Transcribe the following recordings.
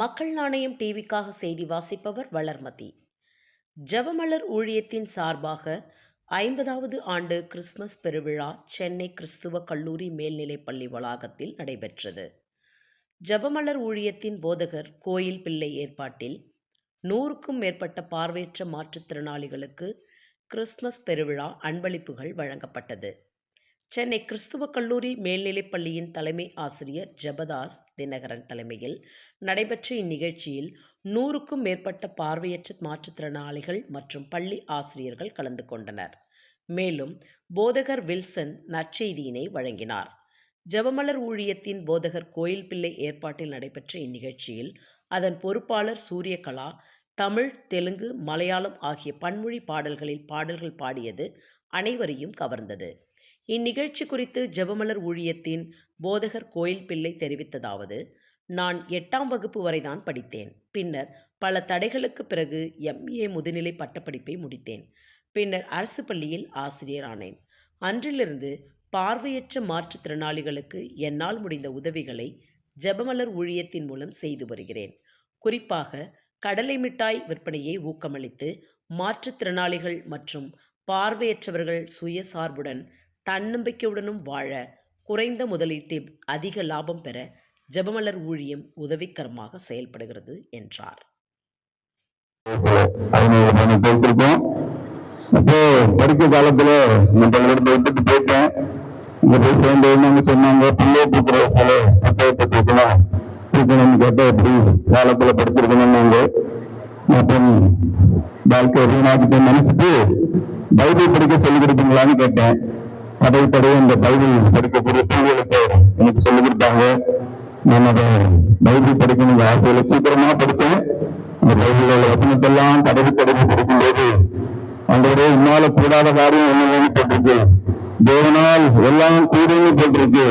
மக்கள் நாணயம் டிவிக்காக செய்தி வாசிப்பவர் வளர்மதி. ஜபமலர் ஊழியத்தின் சார்பாக ஐம்பதாவது ஆண்டு கிறிஸ்துமஸ் பெருவிழா சென்னை கிறிஸ்துவ கல்லூரி மேல்நிலைப் பள்ளி வளாகத்தில் நடைபெற்றது. ஜபமலர் ஊழியத்தின் போதகர் கோயில் பிள்ளை ஏற்பாட்டில் நூறுக்கும் மேற்பட்ட பார்வையற்ற மாற்றுத்திறனாளிகளுக்கு கிறிஸ்துமஸ் பெருவிழா அன்பளிப்புகள் வழங்கப்பட்டது. சென்னை கிறிஸ்துவ கல்லூரி மேல்நிலைப் பள்ளியின் தலைமை ஆசிரியர் ஜெபதாஸ் தினகரன் தலைமையில் நடைபெற்ற இந்நிகழ்ச்சியில் நூறுக்கும் மேற்பட்ட பார்வையற்ற மாற்றுத்திறனாளிகள் மற்றும் பள்ளி ஆசிரியர்கள் கலந்து கொண்டனர். மேலும் போதகர் வில்சன் நற்செய்தியினை வழங்கினார். ஜபமலர் ஊழியத்தின் போதகர் கோயில் பிள்ளை ஏற்பாட்டில் நடைபெற்ற இந்நிகழ்ச்சியில் அதன் பொறுப்பாளர் சூரியகலா தமிழ் தெலுங்கு மலையாளம் ஆகிய பன்மொழி பாடல்களில் பாடல்கள் பாடியது அனைவரையும் கவர்ந்தது. இந்நிகழ்ச்சி குறித்து ஜெபமலர் ஊழியத்தின் போதகர் கோயில் பிள்ளை தெரிவித்ததாவது நான் எட்டாம் வகுப்பு வரைதான் படித்தேன். பின்னர் பல தடைகளுக்கு பிறகு எம்ஏ முதுநிலை பட்டப்படிப்பை முடித்தேன். பின்னர் அரசு பள்ளியில் ஆசிரியர் ஆனேன். அன்றிலிருந்து பார்வையற்ற மாற்றுத்திறனாளிகளுக்கு என்னால் முடிந்த உதவிகளை ஜெபமலர் ஊழியத்தின் மூலம் செய்து வருகிறேன். குறிப்பாக கடலை மிட்டாய் விற்பனையை ஊக்கமளித்து மாற்றுத்திறனாளிகள் மற்றும் பார்வையற்றவர்கள் சுயசார்புடன் தன்னம்பிக்கையுடனும் வாழ குறைந்த முதலீட்டில் அதிக லாபம் பெற ஜெபமலர் ஊழியம் உதவிகரமாக செயல்படுகிறது என்றார். பதினேழு பேசியிருக்கோம் அப்போ படிக்க காலத்துல நான் விட்டுட்டு போயிட்டேன் இங்க போய் சொன்னாங்க பிள்ளை தூக்குற சில புத்தகத்தை தூக்கலாம் தூக்கணும்னு கேட்டா எப்படி காலத்துல படிச்சிருக்கணும்னாங்க அப்புறம் வாழ்க்கை வீணாக்கிட்டு நினைச்சிட்டு பைபிள் படிக்க சொல்லி கொடுப்பீங்களான்னு கேட்டேன். அதை இந்த பைபிள் படிக்கக்கூடிய பிள்ளைகளுக்கு எனக்கு சொல்லி கொடுத்தாங்க. என்னோட பைபிள் படிக்கணும் ஆசையில சீக்கிரமா படிச்சேன் இந்த பைபிள் உள்ள வசனத்தெல்லாம் கடவுள் கடவுள் படிக்கும்போது அன்றவரே இன்னால கூடாத காரியம் என்னன்னு போட்டிருக்கு. தேவனால் எல்லாம் கூடுன்னு போட்டிருக்கு.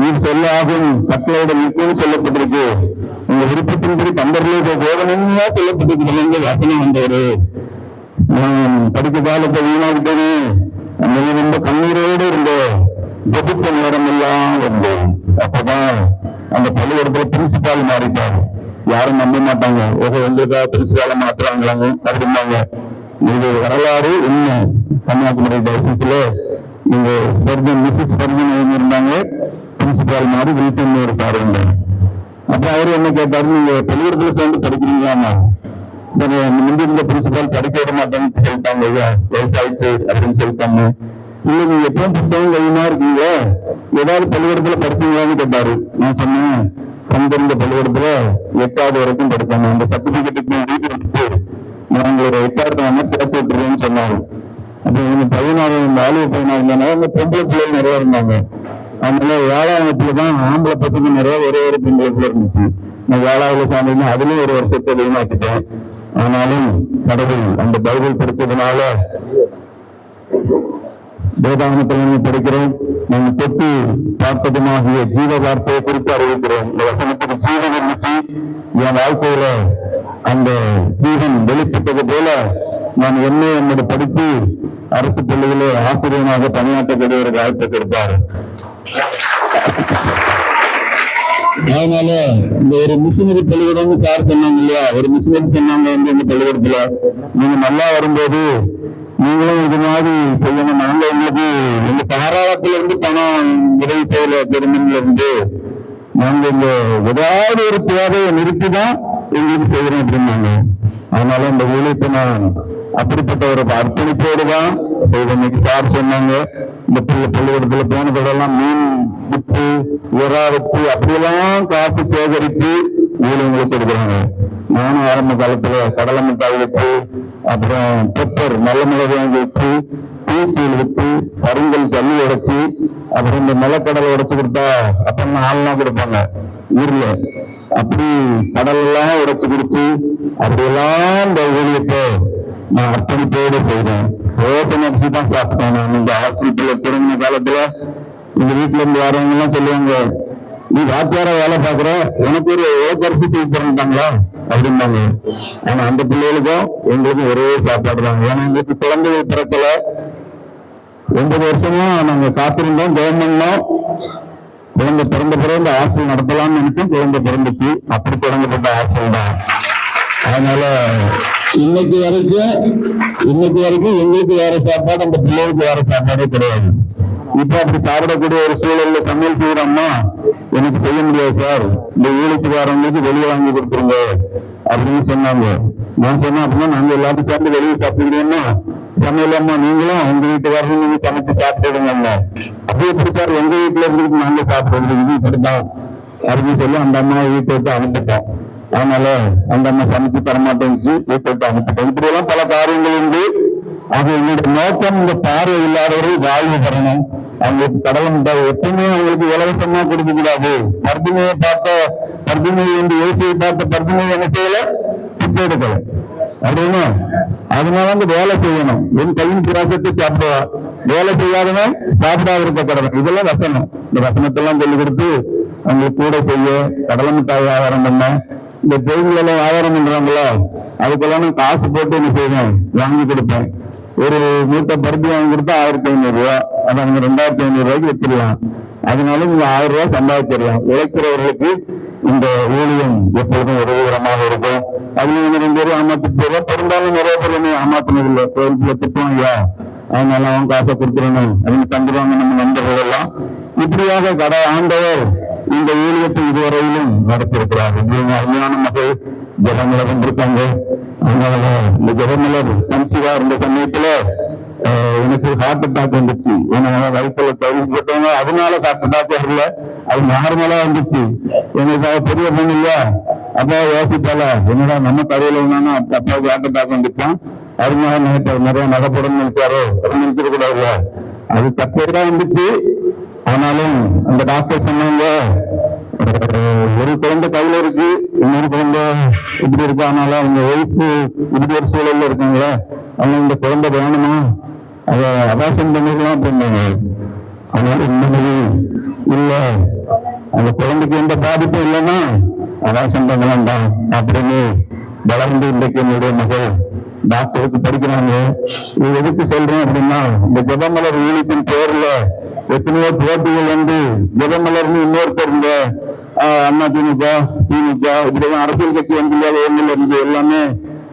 நீ சொல்ல ஆகும் கட்டளையோட நிற்கும் சொல்லப்பட்டிருக்கு. உங்க விருப்பத்தின்படி தந்தர்களே போகணும்னா சொல்லப்பட்டிருக்கு. வசனம் வந்தவர் நான் படிக்க காலத்தை வீணாகிட்டேனே உண்மையில் ரொம்ப கண்ணீரோடு இருந்த ஜபித்த நேரம் எல்லாம் இருந்தேன் அப்பதான் அந்த பள்ளிக்கூடத்துல பிரின்சிபால் மாறிட்டார். யாரும் நம்ப மாட்டாங்க. ஓஹோ எங்களுக்காக பிரின்சிபால மாத்துறாங்களாங்க அப்படின்னாங்க இது வரலாறு உண்மை கன்னியாகுமரி டயசிஸ்ல இங்க ஸ்பர்ஜன் மிஸ்ஸஸ் ஸ்பர்ஜன் அவங்க இருந்தாங்க. பிரின்சிபால் மாறி வில்சன் ஒரு சார் இருந்தாங்க அப்ப அவரு என்ன கேட்டாரு நீங்க பள்ளிக்கூடத்துல சேர்ந்து படிக்கிறீங்களாமா? முந்தி இருந்த பிரின்சிபால் படிக்க விட மாட்டேன்னு சொல்லிட்டாங்க ஐயா. வயசாயிட்டு அப்படின்னு சொல்லிட்டாங்க. இல்ல நீங்க எப்பவும் புத்தகம் கையுமா இருக்கீங்க? ஏதாவது பள்ளிக்கூடத்துல படிச்சீங்களான்னு கேட்டாரு. நான் சொன்னேன் பந்திருந்த பள்ளிக்கூடத்துல எட்டாவது வரைக்கும் படிச்சாங்க அந்த சர்டிபிகேட்டுக்கு வீட்டு விட்டு நான் உங்களோட எட்டாவது வேணா சேர்த்து விட்டுருவேன்னு சொன்னாரு. அப்ப இவங்க பதினாறு இந்த ஆளுவ பதினாறு இருந்தாங்க அந்த பொம்பளை பிள்ளைகள் நிறைய இருந்தாங்க. அதனால ஏழாம் தான் ஆம்பளை பசங்க நிறைய ஒரே ஒரு பெண்களை பிள்ளை இருந்துச்சு. நான் ஏழாவது சாமின்னு அதுலயும் ஒரு வருஷத்தை அதிகமாக்கிட்டேன் ஆனாலும் கடவுள் அந்த பைபிள் படிச்சதுனால வேதாகமத்தில் நம்ம படிக்கிறோம். நாங்கள் தொட்டு பார்த்ததுமாகிய ஜீவ வார்த்தையை குறித்து அறிவிக்கிறோம். இந்த வசனத்துக்கு ஜீவன் இருந்துச்சு என் வாழ்க்கையில அந்த ஜீவன் வெளிப்பட்டது போல நான் என்ன என்னோட படித்து அரசு பள்ளிகளே ஆசிரியனாக பணியாற்றக்கூடிய ஒரு வாய்ப்பை கொடுத்தாரு அதனால இந்த ஒரு மிஷினரி பள்ளிக்கூடம் சார் சொன்னாங்க இல்லையா? ஒரு மிஷினரி சொன்னாங்க வந்து இந்த பள்ளிக்கூடத்துல. நீங்க நல்லா வரும்போது நீங்களும் இது மாதிரி செய்யணும். நாங்க உங்களுக்கு இந்த தாராளத்துல இருந்து பணம் உதவி செய்யல பெருமன்ல இருந்து நாங்க இந்த ஏதாவது ஒரு தேவையை நிறுத்தி தான் எங்களுக்கு செய்யறோம் அப்படின்னாங்க. அதனால இந்த ஊழியத்தை நான் அப்படிப்பட்ட ஒரு அர்ப்பணிப்போடு தான் செய்த இன்னைக்கு சார் சொன்னாங்க. இந்த பிள்ளை பள்ளிக்கூடத்துல போனதெல்லாம் மீன் வித்து உரா வித்து அப்படியெல்லாம் காசு சேகரித்து ஊழியங்களுக்கு கொடுக்குறாங்க. நானும் ஆரம்ப காலத்துல கடலை மிட்டாய் வித்து அப்புறம் பெப்பர் நல்ல மிளகாய் வாங்கி வித்து தூத்தூள் கருங்கல் ஜல்லி உடைச்சு அப்புறம் இந்த நிலக்கடலை உடைச்சு கொடுத்தா அப்புறம் ஆள்லாம் கொடுப்பாங்க. ஊர்ல. அப்படி கடல் எல்லாம் உடைச்சு கொடுத்து அப்படியெல்லாம் இந்த ஊழியத்தை நான் அர்ப்பணிப்போடு செய்தேன் ரோசன் அரிசி தான் சாப்பிட்டேன் நான். இந்த ஹாஸ்பிட்டல்ல திரும்பின காலத்துல இந்த வீட்டுல இருந்து வரவங்க எல்லாம் சொல்லுவாங்க நீ வாத்தியார வேலை பாக்குற உனக்கு ஒரு ஓக்கரிசி செய்து தரட்டாங்களா அப்படிம்பாங்க. ஆனா அந்த பிள்ளைகளுக்கும் எங்களுக்கும் ஒரே சாப்பாடு தான். ஏன்னா எங்களுக்கு குழந்தைகள் பிறக்கல. ஒன்பது வருஷமா நாங்க காத்திருந்தோம். கவர்மெண்ட்லாம் குழந்தை பிறந்த பிறகு இந்த ஹாஸ்டல் நடத்தலாம்னு நினைச்சோம் குழந்தை பிறந்துச்சு. அப்படி தொடங்கப்பட்ட ஹாஸ்டல் தான். அதனால இன்னைக்கு வரைக்கும் இன்னைக்கு வரைக்கும் எங்களுக்கு வேற சாப்பாடு அந்த பிள்ளைகளுக்கு வேற சாப்பாடே கிடையாது. இப்ப அப்படி சாப்பிடக்கூடிய ஒரு சூழல்ல சமையல் செய்யறோம்னா எனக்கு செய்ய முடியாது சார். இந்த ஊழியத்துக்கு வெளியே வாங்கி கொடுத்துருங்க அப்படின்னு சொன்னாங்க. நான் சொன்னேன் அப்படின்னா நாங்க எல்லாரும் சேர்ந்து வெளியே சாப்பிடுறீங்கன்னா சமையல் அம்மா நீங்களும் உங்க வீட்டுக்காரங்க நீங்க சமைச்சு சாப்பிட்டுடுங்க அப்படி எப்படி சார் எங்க வீட்டுல இருந்து நாங்க சாப்பிடுறது? இது இப்படிதான் அப்படின்னு சொல்லி அந்த அம்மா வீட்டை விட்டு அனுப்பிட்டோம். அதனால அந்த அம்மா சமைச்சு தரமாட்டேங்குச்சு வீட்டை விட்டு அனுப்பிட்டோம். இப்படி எல்லாம் பல காரியங்கள் உண்டு. அது எங்களுடைய நோக்கம் இந்த பார்வை இல்லாதவர்கள் வாழ்வு பெறணும் அவங்களுக்கு கடலை மிட்டாய் எப்பவுமே அவங்களுக்கு இலவசமா கொடுக்க கூடாது. பர்தினியை பார்த்த பர்தினியை என்று இயேசுவை பார்த்த பர்தினியை என்ன செய்யல? பிச்சை எடுக்கல. அப்படின்னு அதனால வந்து வேலை செய்யணும். என் கையின் பிராசத்தை சாப்பிடுவா. வேலை செய்யாதவன் சாப்பிடாத இருக்க கடமை இதெல்லாம் வசனம். இந்த வசனத்தெல்லாம் சொல்லி கொடுத்து அவங்களுக்கு கூட செய்ய கடலை மிட்டாய் வியாபாரம் பண்ண. இந்த தேயிலை வியாபாரம் பண்றாங்களோ? அதுக்கெல்லாம் நான் காசு போட்டு என்ன செய்வேன்? வாங்கி கொடுப்பேன். ஒரு மூட்டை பருப்பு வாங்கி கொடுத்தா ஆயிரத்தி ஐநூறு ரூபா. அதை அவங்க ரெண்டாயிரத்தி ஐநூறு ரூபாய்க்கு வித்துடலாம். அதனால நீங்க ஆயிரம் ரூபாய் சம்பாதிச்சிடலாம். உழைக்கிறவர்களுக்கு இந்த ஊழியம் எப்பொழுதும் உதவிகரமாக இருக்கும். அதுல நீங்க ரெண்டு பேரும் ஏமாத்திட்டு போயிடும் பிறந்தாலும் நிறைய பேர் என்ன ஏமாத்தினது இல்லை கோயிலுக்குள்ள திட்டம் ஐயா. அதனால அவன் காசை கொடுத்துடணும். அவங்க தந்துடுவாங்க நம்ம நண்பர்கள் எல்லாம் இப்படியாக கடை ஆண்டவர் இந்த ஊழியத்தை இதுவரையிலும் நடத்திருக்கிறார் இவங்க அருமையான மக்கள் ஜெகமலர் வந்திருக்காங்க அதனால இந்த ஜெகமலர் கன்சீவா இருந்த சமயத்துல எனக்கு ஹார்ட் அட்டாக் வந்துச்சு. ஏன்னா வயிற்றுல தொழில் போட்டவங்க அதனால ஹார்ட் அட்டாக் வரல. அது நார்மலா வந்துச்சு. எனக்கு அவ பெரிய பொண்ணு இல்லையா அப்பா யோசிப்பால என்னடா நம்ம கடையில வேணா அப்பாவுக்கு ஹார்ட் அட்டாக் வந்துச்சான் அதனால நினைப்பாரு நிறைய நகை போடணும்னு நினைச்சாரோ அப்படின்னு நினைச்சிட கூடாதுல்ல. அது தற்செயலா வந்துச்சு. ஆனாலும் அந்த டாக்டர் சொன்னாங்க ஒரு குழந்தை கையில இருக்கு இன்னொரு குழந்தை இப்படி இருக்கு அதனால அவங்க ஒய்ஃபு இப்படி ஒரு சூழல்ல இருக்காங்களே? அவங்க இந்த குழந்தை வேணுமா? அதை அபாசம் பண்ணிக்கலாம் அப்படின்னாங்க. அதனால இந்த மாதிரி இல்ல. அந்த குழந்தைக்கு எந்த பாதிப்பும் இல்லைன்னா அபாசம் பண்ண வேண்டாம் அப்படின்னு வளர்ந்து இன்றைக்கு என்னுடைய மகள் டாக்டருக்கு படிக்கிறாங்க. இது எதுக்கு சொல்றேன் அப்படின்னா இந்த ஜபமலர் ஊழியத்தின் பேர்ல எத்தனையோ போட்டிகள் வந்து ஜெபமலர்னு இன்னொருத்தர் இந்த ஆஹ், அண்ணா திமுக திமுக அரசியல் கட்சி வந்து இல்லையா இருந்து எல்லாமே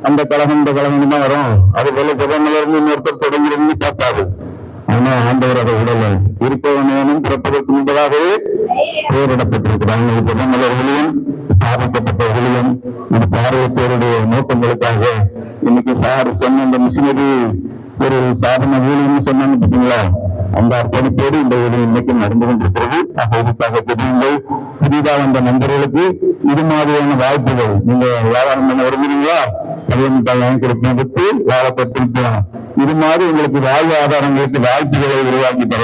அந்த கழகம் இந்த கழகம் தான் வரும். அது போல ஜெபமலர்னு இன்னொருத்தர் தொடங்கிருந்து பார்த்தாரு. ஆனா ஆண்டவர் அதை உடலை இருப்பவனும் பிறப்பதற்கு முன்பதாகவே பெயரிடப்பட்டிருக்கிறாங்க. ஜெபமலர் ஊழியம் ஸ்தாபிக்கப்பட்ட இந்த இது பார்வையத்தோருடைய நோக்கங்களுக்காக இன்னைக்கு சார் சொன்ன இந்த மிஷினரி ஒரு சாதன ஊழியம்னு சொன்னான்னு பார்த்தீங்களா? அந்த அர்ப்பணிப்போடு இந்த உதவி இன்னைக்கு நடந்து கொண்டிருக்கிறது. ஆக தெரியுங்கள் புதிதாக வந்த நண்பர்களுக்கு இது மாதிரியான வாய்ப்புகள். நீங்க வியாபாரம் பண்ண விரும்புறீங்களா பதினெட்டாம் வாங்கி கொடுப்பேன் இது மாதிரி உங்களுக்கு வாழ்வு ஆதாரங்களுக்கு வாய்ப்புகளை உருவாக்கி தர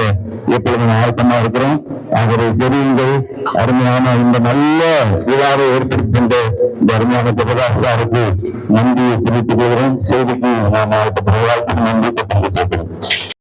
எப்பொழுது ஆயத்தமா இருக்கிறோம். ஆகவே தெரியுங்கள் அருமையான இந்த நல்ல விழாவை ஏற்படுத்துகின்ற இந்த அருமையான ஜெகதாசாருக்கு நன்றியை தெரிவித்துக் கொள்கிறோம். செய்திக்கு நான் ஆயத்தப்படுவதற்கு நன்றி தெரிவித்துக் கொள்கிறேன்